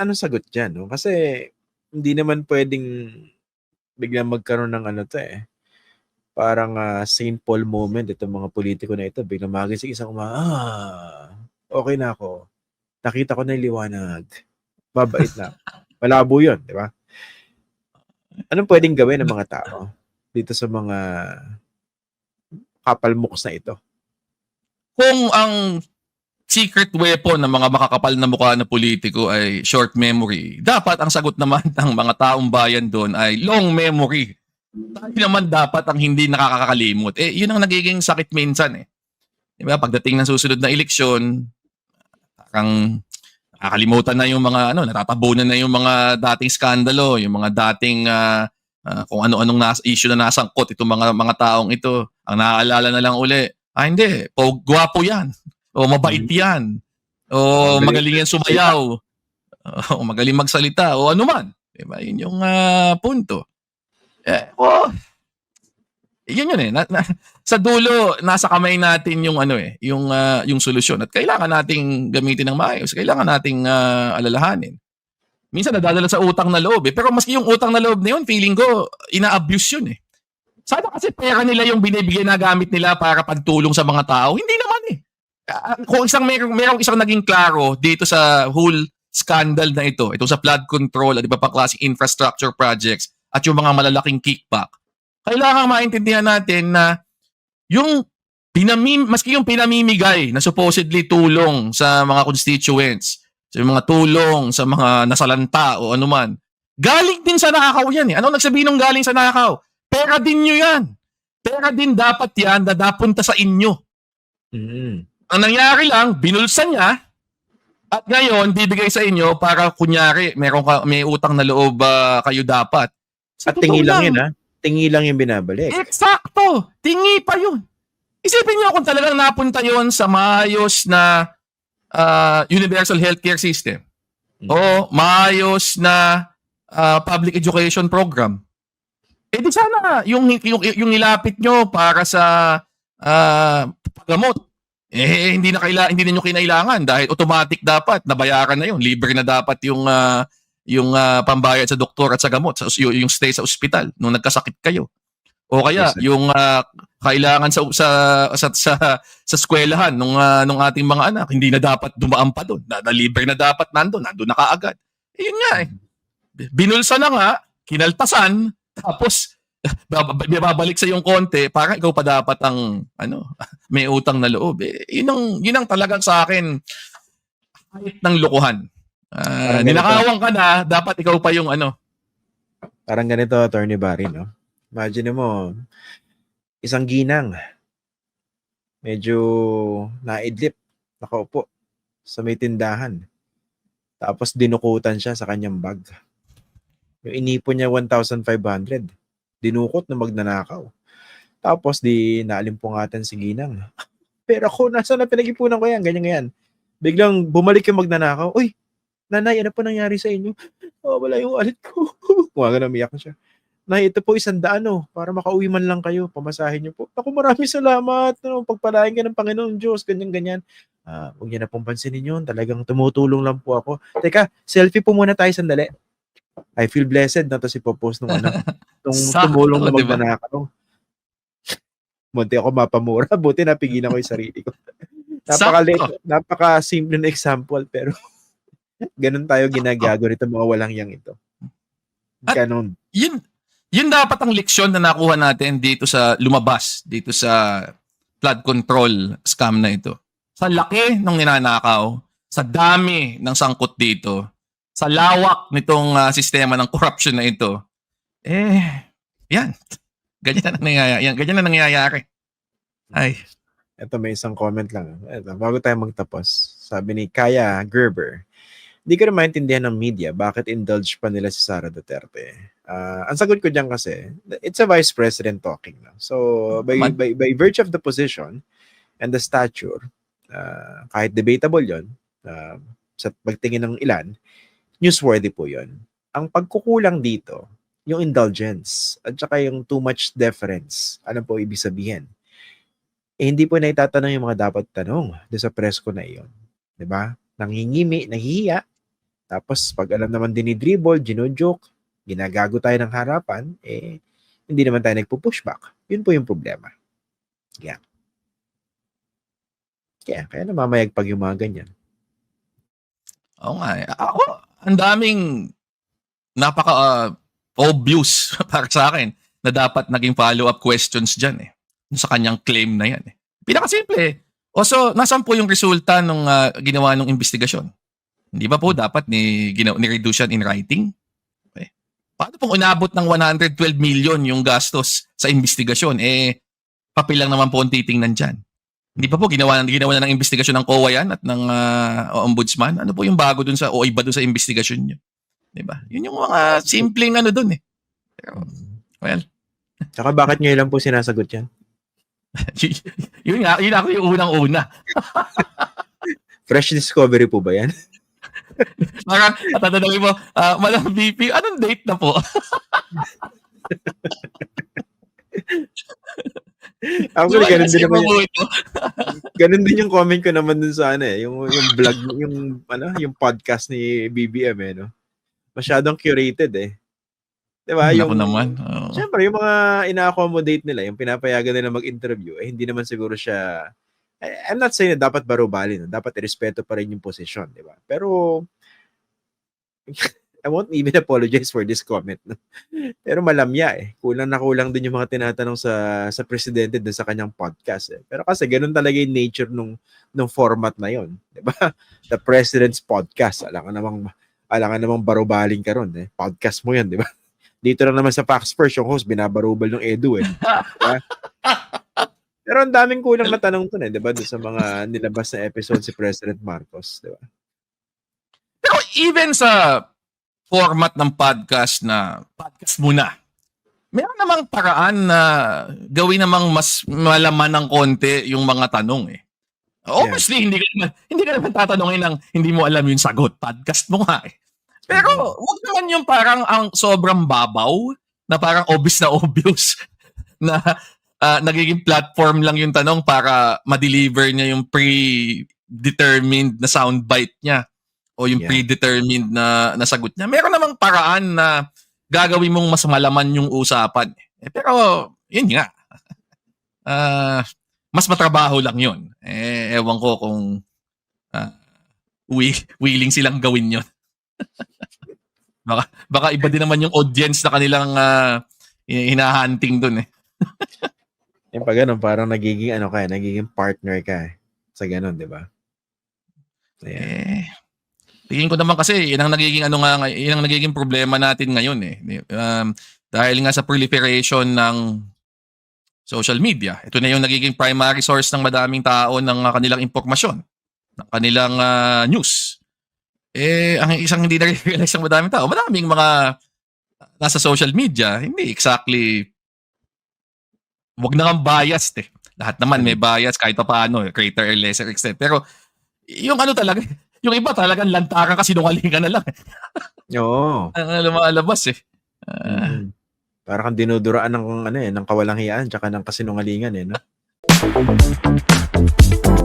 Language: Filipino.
anong sagot diyan, 'no? Kasi hindi naman puwedeng biglang magkaroon ng ano 'to, eh, parang, ah, Saint Paul moment itong mga pulitiko na ito biglang magising isang uma "Ah, okey na ako. Nakita ko na yung liwanag. Babait na." Malabo 'yun, 'di ba? Anong puwedeng gawin ng mga tao dito sa mga kapalmuks na ito? Kung ang secret weapon ng mga makakapal na mukha na politiko ay short memory, dapat ang sagot naman ng mga taong bayan doon ay long memory. Tayo naman dapat ang hindi nakakakalimot. Eh, yun ang nagiging sakit minsan eh. Di ba? Pagdating ng susunod na eleksyon, parang nakakalimutan na yung mga ano, natatabunan na yung mga dating skandalo, yung mga dating ah, ah, kung ano-anong nas issue na nasangkot itong mga mga taong ito. Ang naaalala na lang uli, ah hindi, po gwapo 'yan. O mabait Mhm. 'yan. O Magaling magaling yan sumayaw. O magaling magsalita o ano man. 'Di ba? Yun yung ah, punto. Eh, oh, yun yun eh. Na, na- sa dulo, nasa kamay natin yung ano eh, yung ah, yung solusyon at kailangan nating gamitin ng maayos. Kailangan nating ah, alalahanin. Minsan nadadala sa utang na loob eh. Pero maski yung utang na loob na yun, feeling ko, ina-abuse yun eh. Sana kasi pera nila yung binibigay na gamit nila para pagtulong sa mga tao. Hindi naman Ah, kung isang merong, merong isang naging klaro dito sa whole scandal na ito, ito sa flood control at iba pa klaseng infrastructure projects at yung mga malalaking kickback, kailangan maintindihan natin na yung pinamim, maski yung pinamimigay na supposedly tulong sa mga constituents, sa mga tulong sa mga nasalanta o anuman, galing din sa nakaw yan eh. Ano nagsabihin ng galing sa nakaw? Pera din nyo yan. Pera din dapat yan na napunta sa inyo. Mm. Ang nangyari lang, binulsa niya at ngayon bibigay sa inyo para kunyari meron ka may utang na loob ah, kayo dapat. Sa At tingi totoo lang 'yun, ah. Tingi lang 'yung binabalik. Eksakto! Tingi pa yun. Isipin niyo kung talagang napunta yon sa maayos na ah, universal healthcare system Mm. o maayos na ah, public education program. Eh di sana yung, yung, yung nilapit nyo para sa ah, paggamot, eh hindi na kaila, hindi na nyo kinailangan dahil automatic dapat nabayaran na yun. Libre na dapat yung ah, yung ah, pambayad sa doktor at sa gamot, sa, yung, yung stay sa ospital nung nagkasakit kayo. O kaya Yes, yung ah, kailangan sa sa sa sa, sa eskwelahan nung ah, nung ating mga anak hindi na dapat dumaan pa doon. Na, na libre na dapat nandoon, nandoon na kaagad. Eh, yun nga eh. Binulsa na nga, kinaltasan, tapos babalik sa yung konti para ikaw pa dapat ang ano, may utang na loob. Eh, yun ang yun ang talagang sa akin kahit ng lokohan. Ah, Parang ganito. ninakawan ka na, dapat ikaw pa yung ano. Parang ganito, Attorney Barry, no? Imagine mo, isang ginang, medyo naidlip, nakaupo sa may tindahan. Tapos dinukutan siya sa kanyang bag. Yung inipon niya 1,500, dinukot na magnanakaw. Tapos di naalimpungatan si ginang. Pero ako, nasa na pinag-ipunan ko yan, ganyan ganyan. Biglang bumalik yung magnanakaw. Uy, nanay, ano po nangyari sa inyo? Oh, wala yung wallet ko. Kumaga na umiyak na siya. Nay, ito po isang daan, oh, para makauwi man lang kayo. Pamasahin niyo po. Ako, maraming salamat. No, pagpalain ka ng Panginoon Diyos, ganyan-ganyan. Ah, huwag niyo na pong pansinin yun. Talagang tumutulong lang po ako. Teka, selfie po muna tayo sandali. I feel blessed na to si popost nung ano, nung tumulong na magnanakaw. Munti ako mapamura. Buti napigilan ko yung sarili ko. Napaka napaka simple na example pero ganun tayo ginagago nito mga walang yang ito. At- Ganon. Yun yun dapat ang leksyon na nakuha natin dito sa lumabas dito sa flood control scam na ito. Sa laki ng ninanakaw, sa dami ng sangkot dito, sa lawak nitong ah, sistema ng corruption na ito, eh, yan. Ganyan na nangyayari. Yan, ganyan na nangyayari. Ay, Ito may isang comment lang. Ito, bago tayo magtapos. Sabi ni Kaya Gerber, hindi ko na maintindihan ng media bakit indulge pa nila si Sara Duterte. Ah, ang sagot ko diyan kasi, it's a vice president talking lang. So, by, Man- by, by virtue of the position and the stature, ah, kahit debatable yon ah, sa pagtingin ng ilan, newsworthy po yon Ang pagkukulang dito, yung indulgence at saka yung too much deference. Ano po ibig sabihin? eh, hindi po na itatanong yung mga dapat tanong doon sa presko na iyon. ba? Nangingimi, nahihiya, Tapos pag alam naman dinidribble, gino-joke, ginagago tayo ng harapan, eh, hindi naman tayo nagpo-pushback. Yun po yung problema. Yan. Kaya, kaya namamayag pag yung mga ganyan. Oo nga. eh. Ako, ang daming napaka uh, obvious para sa akin na dapat naging follow-up questions dyan eh. Sa kanyang claim na yan eh. Pinakasimple eh. O so, nasan po yung resulta nung ah, ginawa ng investigasyon? Hindi ba po dapat ni, gina- ni-reduce yan in writing? Eh, paano pong inabot ng 112 million yung gastos sa investigasyon? Eh, papel lang naman po ang titingnan dyan. Hindi pa po ginawa, ginawa na ng investigasyon ng COA yan at ng ah, ombudsman? Ano po yung bago dun sa, o iba dun sa investigasyon nyo? Di ba? Yun yung mga simpleng ano dun eh. Pero, well, Tsaka bakit nyo lang po sinasagot yan? yun nga, yun ako yung unang-una. Fresh discovery po ba yan? At tatanungin mo, ah, Madam VP, anong date na po? Actually, ganun din naman. Ganun din yung comment ko naman dun sa ano eh, yung, yung vlog, yung, ano, yung podcast ni BBM eh, no? Masyadong curated eh. Di ba? Ako Yung, naman. oo. Siyempre, yung mga ina-accommodate nila, yung pinapayagan nila mag-interview, eh, hindi naman siguro siya, I- I'm not saying na dapat barubali, no? dapat irespeto pa rin yung posisyon, di ba? Pero, I won't even apologize for this comment. Pero malamya eh. Kulang na kulang din yung mga tinatanong sa sa presidente dun sa kanyang podcast eh. Pero kasi ganun talaga yung nature nung nung format na yon, 'di ba? The President's Podcast. Alam ka namang alam ka namang barubaling ka ron eh. Podcast mo 'yan, 'di ba? Dito lang naman sa Fox First, yung host binabarubal ng Edu eh. Diba? Pero ang daming kulang na tanong to eh, 'di ba? Sa mga nilabas na episode si President Marcos, 'di ba? Pero even sa format ng podcast na podcast muna, meron namang paraan na gawin namang mas malaman ng konti yung mga tanong eh. Obviously, hindi ka naman, hindi ka naman tatanungin ng hindi mo alam yung sagot. Podcast mo nga eh. Pero wag naman yung parang ang sobrang babaw na parang obvious na obvious na ah, nagiging platform lang yung tanong para ma-deliver niya yung pre-determined na soundbite niya o yung Yeah. predetermined na, na sagot niya. Meron namang paraan na gagawin mong mas malaman yung usapan. Eh, pero, yun nga. Ah, mas matrabaho lang yun. Eh, ewan ko kung ah, wi- willing silang gawin yun. baka, baka iba din naman yung audience na kanilang ah, hinahunting dun eh. Yung pag ganun, parang nagiging ano ka, eh, nagiging partner ka eh, sa ganun, 'di ba? Ayan. Eh, tingin ko naman kasi yun ang nagiging ano nga yun ang nagiging problema natin ngayon eh. Um, dahil nga sa proliferation ng social media. Ito na yung nagiging primary source ng madaming tao ng uh, kanilang impormasyon, ng kanilang uh, news. Eh, ang isang hindi na-realize ng madaming tao, madaming mga nasa social media, hindi exactly wag na nga biased eh. Lahat naman may bias kahit pa paano, greater or lesser extent. Pero yung ano talaga, yung iba talagang lantaran kasi nungalingan na lang. eh. Oo. Ang lumalabas eh. Ah, Mm. Parang kang dinuduraan ng ano eh, ng kawalang hiyaan tsaka ng kasinungalingan eh, no?